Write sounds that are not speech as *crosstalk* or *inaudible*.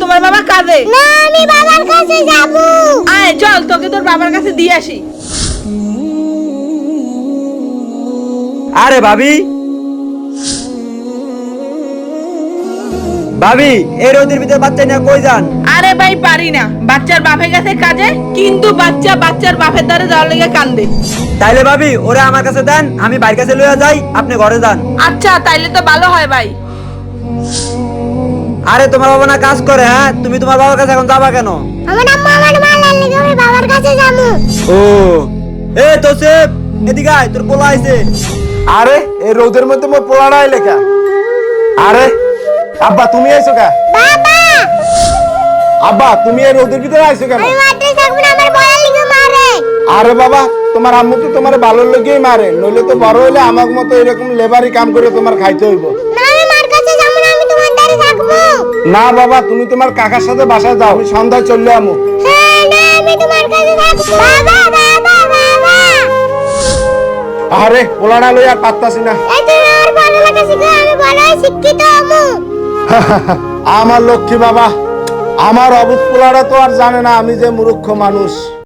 তোমার বাবা কাজে? না আমি বাবার কাছে যাব। আয় চল তোকে তোর বাবার কাছে দিয়ে আসি। আরে ভাবি। ভাবি এই রোদের ভিতরে বাচ্চা নিয়ে কই যান? আরে ভাই পারি না। বাচ্চার বাপে গেছে কাজে কিন্তু বাচ্চা বাচ্চার বাপের দ্বারে যাওয়ার লেগে কান্দে। তাইলে ভাবি ওরা আমার কাছে দেন আমি বাইরের কাছে লইয়া যাই আপনি ঘরে যান। আচ্ছা তাইলে তো ভালো হয় ভাই। আরে তোমার বাবা না কাজ করে হ্যাঁ? তুমি তোমার বাবার কাছে এখন যাবা কেন? আমার আম্মা আমার মাল আনলে আমি বাবার কাছে যাব। ও। এ তোসেফ এদিকে আয় তোর পোলা আইছে। আরে এই রোদের মধ্যে মোর পোলাড়াই লেখা আরে আব্বা তুমি আইছো কা? বাবা! আব্বা তুমি এই রোদের ভিতরে আইছো কেন? আমি মাঠে থাকব না আমার বড় লিগে মারে। আরে বাবা তোমার আম্মু তো তোমার ভালো লেগেই মারে। নইলে তো বড় হইলে আমার মতো এরকম লেবারি কাম করে তোমার খাইতে হইব। না না বাবা তুমি তোমার কাকার সাথে বাসায় যাও আমি সন্ধ্যায় চললে আমু আরে পোলাড়া লই আর পাত্তাছি না। *laughs* আমার লক্ষ্মী বাবা আমার অবুত পোলারা তো আর জানে না আমি যে মূর্খ মানুষ।